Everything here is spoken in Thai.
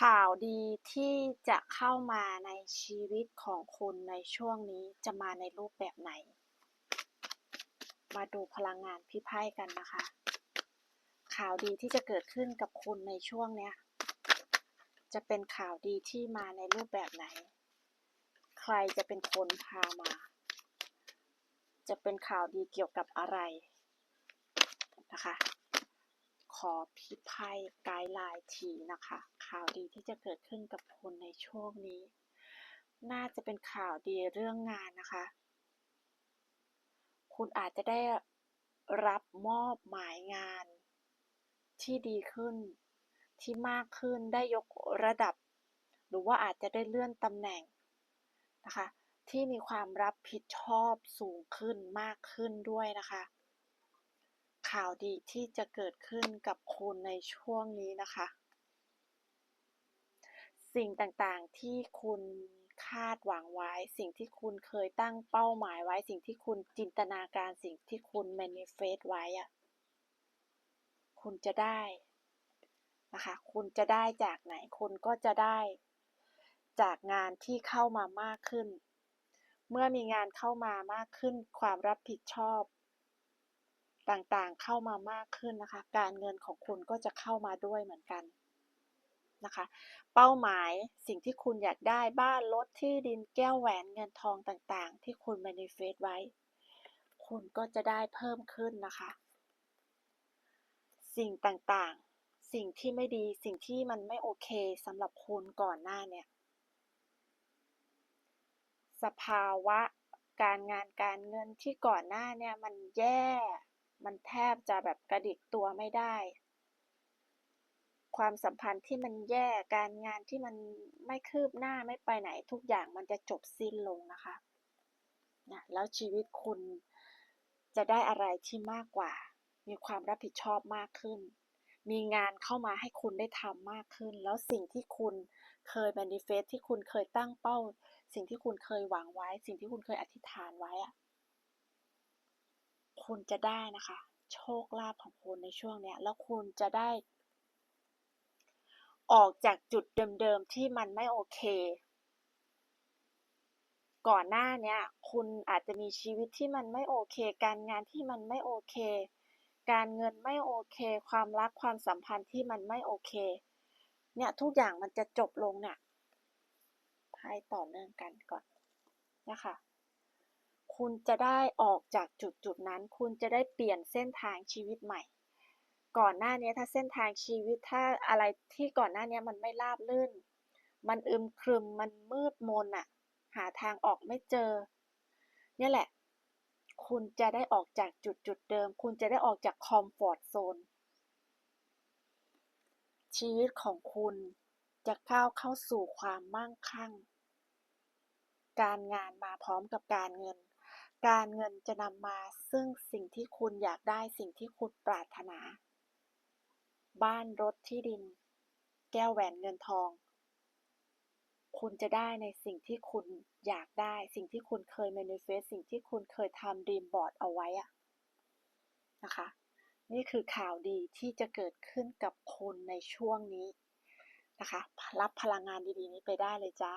ข่าวดีที่จะเข้ามาในชีวิตของคุณในช่วงนี้จะมาในรูปแบบไหน มาดูพลังงานพี่ไพ่กันนะคะ ข่าวดีที่จะเกิดขึ้นกับคุณในช่วงเนี้ย จะเป็นข่าวดีที่มาในรูปแบบไหน ใครจะเป็นคนพามา จะเป็นข่าวดีเกี่ยวกับอะไรนะคะ อพี่ไพไกด์ไลน์ทีนะคะ ข่าวดีที่จะเกิดขึ้นกับคุณในช่วงนี้ น่าจะเป็นข่าวดีเรื่องงานนะคะ คุณอาจจะได้รับมอบหมายงานที่ดีขึ้นที่มากขึ้นได้ยกระดับ หรือว่าอาจจะได้เลื่อนตำแหน่งนะคะ ที่มีความรับผิดชอบสูงขึ้นมากขึ้นด้วยนะคะ ข่าวดีที่จะเกิดขึ้นกับคุณในช่วงนี้นะคะ สิ่งต่างๆที่คุณคาดหวังไว้ สิ่งที่คุณเคยตั้งเป้าหมายไว้ สิ่งที่คุณจินตนาการสิ่งที่คุณ manifest ไว้อะคุณจะได้นะคะ คุณจะได้จากไหน คุณก็จะได้จากงานที่เข้ามามากขึ้น เมื่อมีงานเข้ามามากขึ้น ความรับผิดชอบ ต่างๆ เข้ามามากขึ้นนะคะ การเงินของคุณก็จะเข้ามาด้วยเหมือนกันนะคะ เป้าหมายสิ่งที่คุณอยากได้บ้านรถที่ดินแก้วแหวนเงินทองต่างๆ ที่คุณ manifest ไว้ คุณก็จะได้เพิ่มขึ้นนะคะ สิ่งต่างๆ สิ่งที่ไม่ดีสิ่งที่มันไม่โอเคสำหรับคุณก่อนหน้าเนี่ย สภาวะการงานการเงินที่ก่อนหน้าเนี่ยมันแย่ มันแทบจะแบบกระดิกตัวไม่ได้ ความสัมพันธ์ที่มันแย่การงานที่มันไม่คืบหน้าไม่ไปไหน ทุกอย่างมันจะจบสิ้นลงนะคะนะแล้วชีวิตคุณจะได้อะไรที่มากกว่า มีความรับผิดชอบมากขึ้น มีงานเข้ามาให้คุณได้ทำมากขึ้น แล้วสิ่งที่คุณเคย manifest ที่คุณเคยตั้งเป้า สิ่งที่คุณเคยหวังไว้ สิ่งที่คุณเคยอธิษฐานไว้อะ คุณจะได้นะคะ โชคลาภของคุณในช่วงเนี้ย แล้วคุณจะได้ ออกจากจุดเดิมๆที่มันไม่โอเค ก่อนหน้าเนี้ย คุณอาจจะมีชีวิตที่มันไม่โอเค การงานที่มันไม่โอเค การเงินไม่โอเค ความรักความสัมพันธ์ที่มันไม่โอเค เนี่ยทุกอย่างมันจะจบลงเนี่ยไพ่ต่อเนื่องกันก่อนนะคะ คุณจะได้ออกจากจุดจุดนั้น คุณจะได้เปลี่ยนเส้นทางชีวิตใหม่ ก่อนหน้านี้ถ้าเส้นทางชีวิตถ้าอะไรที่ก่อนหน้านี้มันไม่ราบรื่น มันอึมครึมมันมืดมนอะหาทางออกไม่เจอ เนี่ยแหละ คุณจะได้ออกจากจุดจุดเดิม คุณจะได้ออกจากคอมฟอร์ตโซนชีวิตของคุณจะก้าวเข้าสู่ความมั่งคั่ง การงานมาพร้อมกับการเงิน การเงินจะนำมาซึ่งสิ่งที่คุณอยากได้สิ่งที่คุณปรารถนา บ้านรถที่ดิน แก้วแหวนเงินทอง คุณจะได้ในสิ่งที่คุณอยากได้สิ่งที่คุณเคย manifest สิ่งที่คุณเคยทำ dream board เอาไว้อะนะคะ นี่คือข่าวดีที่จะเกิดขึ้นกับคุณในช่วงนี้นะคะ รับพลังงานดีๆนี้ไปได้เลยจ้า